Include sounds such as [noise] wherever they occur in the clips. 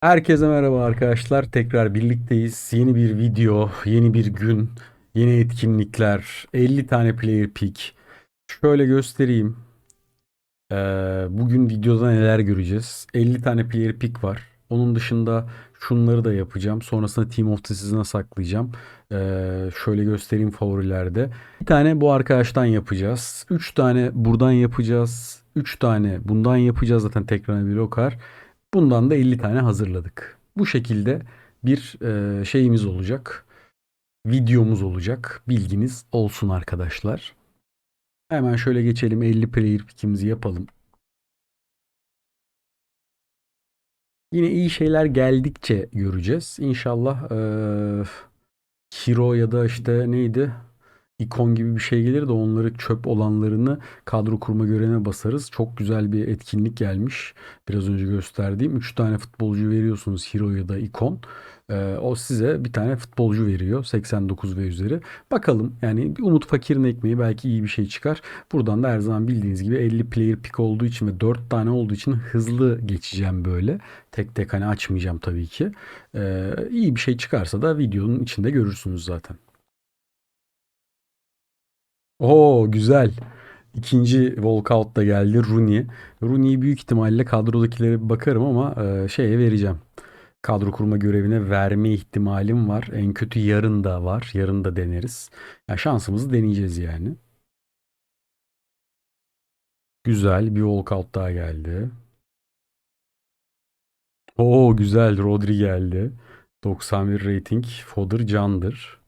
Herkese merhaba arkadaşlar. Tekrar birlikteyiz. Yeni bir video, yeni bir gün, yeni etkinlikler, 50 tane player pick. Şöyle göstereyim. Ee, bugün videoda neler göreceğiz? 50 tane player pick var. Onun dışında şunları da yapacağım. Sonrasında Team of the Season'a saklayacağım. Ee, şöyle göstereyim favorilerde. Bir tane bu arkadaştan yapacağız. 3 tane buradan yapacağız. 3 tane bundan yapacağız zaten tekrar bir lokar. Bundan da 50 tane hazırladık. Bu şekilde bir e, şeyimiz olacak. Videomuz olacak. Bilginiz olsun arkadaşlar. Hemen şöyle geçelim 50 player pick'imizi yapalım. Yine iyi şeyler geldikçe göreceğiz. İnşallah e, Hero ya da işte neydi? İkon gibi bir şey gelir de onları çöp olanlarını kadro kurma görevine basarız. Çok güzel bir etkinlik gelmiş. Biraz önce gösterdiğim 3 tane futbolcu veriyorsunuz hero ya da ikon. Ee, o size bir tane futbolcu veriyor 89 ve üzeri. Bakalım yani Umut Fakir'in ekmeği belki iyi bir şey çıkar. Buradan da her zaman bildiğiniz gibi 50 player pick olduğu için ve 4 tane olduğu için hızlı geçeceğim böyle. Tek tek hani açmayacağım tabii ki. Ee, iyi bir şey çıkarsa da videonun içinde görürsünüz zaten. Oo güzel. İkinci walkout da geldi Rooney. Rooney'i büyük ihtimalle kadrodakilere bakarım ama e, şeye vereceğim. Kadro kurma görevine verme ihtimalim var. En kötü yarın da var. Yarın da deneriz. Ya şansımızı deneyeceğiz yani. Güzel bir walkout daha geldi. Oo güzel Rodri geldi. 91 rating. Fodder candır.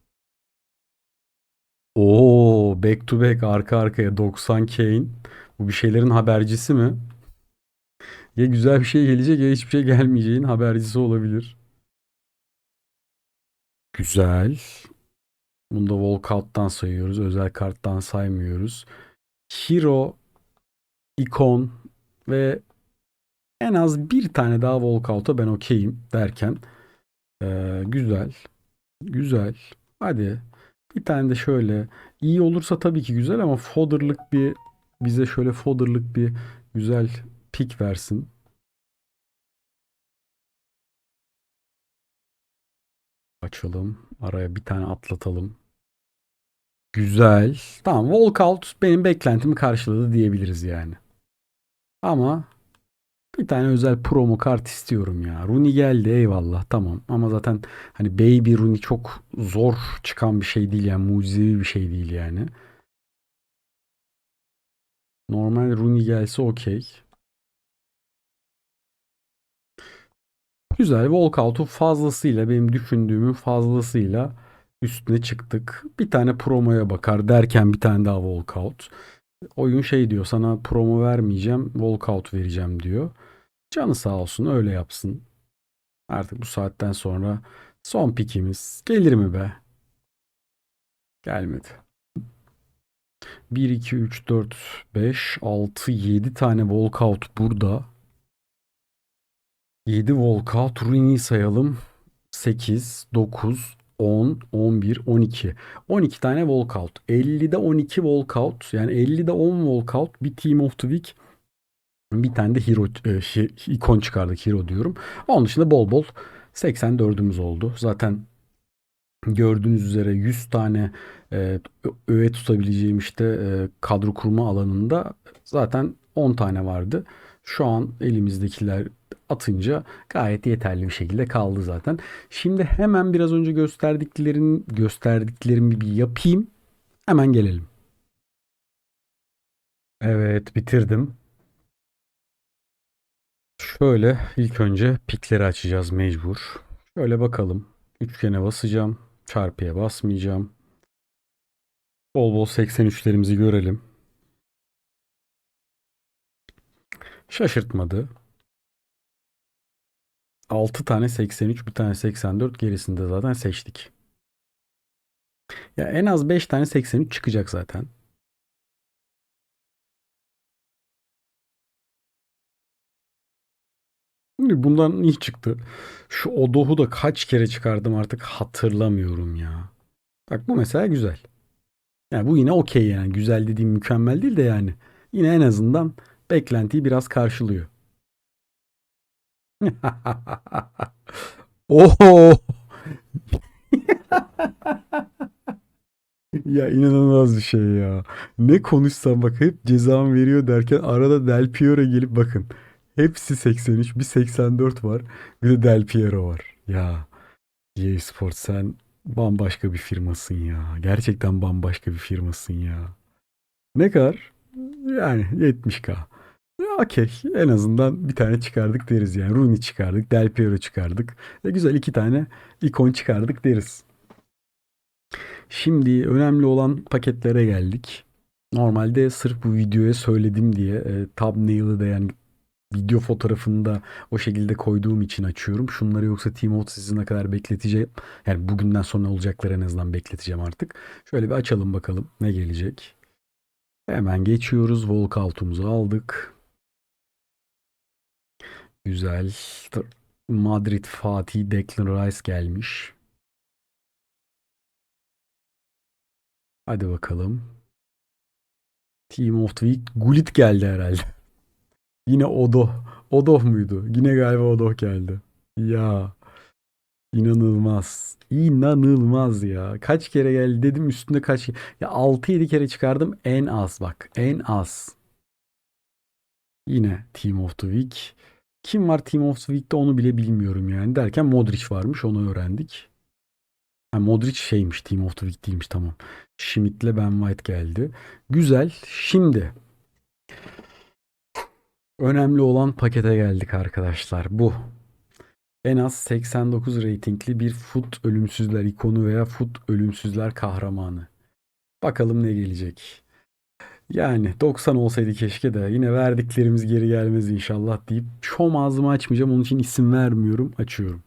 Oo, back to back arka arkaya 90 Kane. Bu bir şeylerin habercisi mi? Ya güzel bir şey gelecek ya hiçbir şey gelmeyeceğin habercisi olabilir. Güzel. Bunu da walkout'tan sayıyoruz. Özel karttan saymıyoruz. Hero, ikon ve en az bir tane daha walkout'a ben okeyim derken ee, güzel. Güzel. Hadi. Bir tane de şöyle iyi olursa tabii ki güzel ama fodderlık bir bize şöyle fodderlık bir güzel pik versin. Açalım. Araya bir tane atlatalım. Güzel. Tamam. Walkout benim beklentimi karşıladı diyebiliriz yani. Ama bir tane özel promo kart istiyorum ya. Rooney geldi eyvallah tamam. Ama zaten hani Baby Rooney çok zor çıkan bir şey değil yani. Mucizevi bir şey değil yani. Normal Rooney gelse okey. Güzel. Walkout'u fazlasıyla benim düşündüğümün fazlasıyla üstüne çıktık. Bir tane promoya bakar derken bir tane daha walkout. Oyun şey diyor sana promo vermeyeceğim walkout vereceğim diyor. Canı sağ olsun öyle yapsın. Artık bu saatten sonra son pikimiz gelir mi be? Gelmedi. 1, 2, 3, 4, 5, 6, 7 tane walkout burada. 7 walkout. Rooney'i sayalım. 8, 9, 10, 11, 12. 12 tane walkout. 50'de 12 walkout. Yani 50'de 10 walkout. Bir Team of the Week. Bir tane de hero e, şey, ikon çıkardık hero diyorum. Onun dışında bol bol 84'ümüz oldu. Zaten gördüğünüz üzere 100 tane e, öğe tutabileceğim işte e, kadro kurma alanında zaten 10 tane vardı. Şu an elimizdekiler atınca gayet yeterli bir şekilde kaldı zaten. Şimdi hemen biraz önce gösterdiklerin gösterdiklerimi bir yapayım. Hemen gelelim. Evet bitirdim. Şöyle ilk önce pikleri açacağız mecbur. Şöyle bakalım. Üçgene basacağım. Çarpıya basmayacağım. Bol bol 83'lerimizi görelim. Şaşırtmadı. 6 tane 83, bir tane 84 gerisinde zaten seçtik. Ya en az 5 tane 83 çıkacak zaten. Bundan iyi çıktı. Şu Odoh'u da kaç kere çıkardım artık hatırlamıyorum ya. Bak bu mesela güzel. Yani bu yine okey yani. Güzel dediğim mükemmel değil de yani. Yine en azından beklentiyi biraz karşılıyor. [laughs] Oho! [laughs] Ya inanılmaz bir şey ya. Ne konuşsam bak hep cezam veriyor derken arada Del Piero gelip bakın. Hepsi 83, bir 84 var. Bir de Del Piero var. Ya EA Sports sen bambaşka bir firmasın ya. Gerçekten bambaşka bir firmasın ya. Ne kadar? Yani 70k. Okey. En azından bir tane çıkardık deriz yani. Rooney çıkardık. Del Piero çıkardık. E güzel iki tane ikon çıkardık deriz. Şimdi önemli olan paketlere geldik. Normalde sırf bu videoya söyledim diye e, thumbnail'ı da yani video fotoğrafını da o şekilde koyduğum için açıyorum. Şunları yoksa Team sizin ne kadar bekleteceğim. Yani bugünden sonra olacakları en azından bekleteceğim artık. Şöyle bir açalım bakalım ne gelecek. Hemen geçiyoruz. Walkout'umuzu aldık. Güzel. Madrid Fatih Declan Rice gelmiş. Hadi bakalım. Team of the Week. Gullit geldi herhalde. [laughs] Yine Odo. Odoh muydu? Yine galiba Odoh geldi. Ya. İnanılmaz. İnanılmaz ya. Kaç kere geldi dedim üstünde kaç Ya 6-7 kere çıkardım en az bak. En az. Yine Team of the Week. Kim var Team of the Week'te onu bile bilmiyorum yani. Derken Modric varmış onu öğrendik. Ha, Modric şeymiş Team of the Week değilmiş tamam. Schmidt'le Ben White geldi. Güzel. Şimdi önemli olan pakete geldik arkadaşlar. Bu. En az 89 reytingli bir Foot ölümsüzler ikonu veya Foot ölümsüzler kahramanı. Bakalım ne gelecek. Yani 90 olsaydı keşke de yine verdiklerimiz geri gelmez inşallah deyip şom ağzımı açmayacağım. Onun için isim vermiyorum. Açıyorum.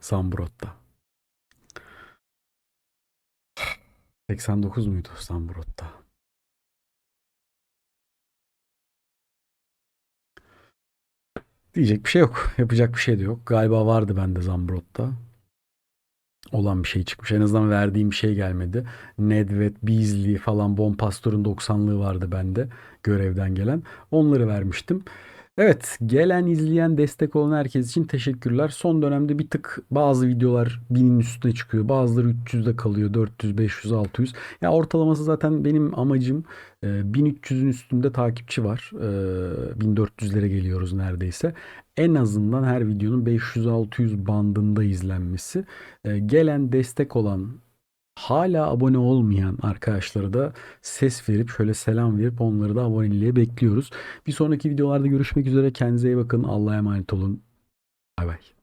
Zambrotta. 89 muydu Zambrotta? Diyecek bir şey yok. [laughs] Yapacak bir şey de yok. Galiba vardı bende Zambrotta. Olan bir şey çıkmış. En azından verdiğim bir şey gelmedi. Nedved, Beasley falan Bompastor'un 90'lığı vardı bende. Görevden gelen. Onları vermiştim. Evet, gelen, izleyen, destek olan herkes için teşekkürler. Son dönemde bir tık bazı videolar binin üstüne çıkıyor. Bazıları 300'de kalıyor. 400, 500, 600. Ya ortalaması zaten benim amacım 1300'ün üstünde takipçi var. 1400'lere geliyoruz neredeyse. En azından her videonun 500-600 bandında izlenmesi. Gelen, destek olan hala abone olmayan arkadaşlara da ses verip şöyle selam verip onları da aboneliğe bekliyoruz. Bir sonraki videolarda görüşmek üzere. Kendinize iyi bakın. Allah'a emanet olun. Bay bay.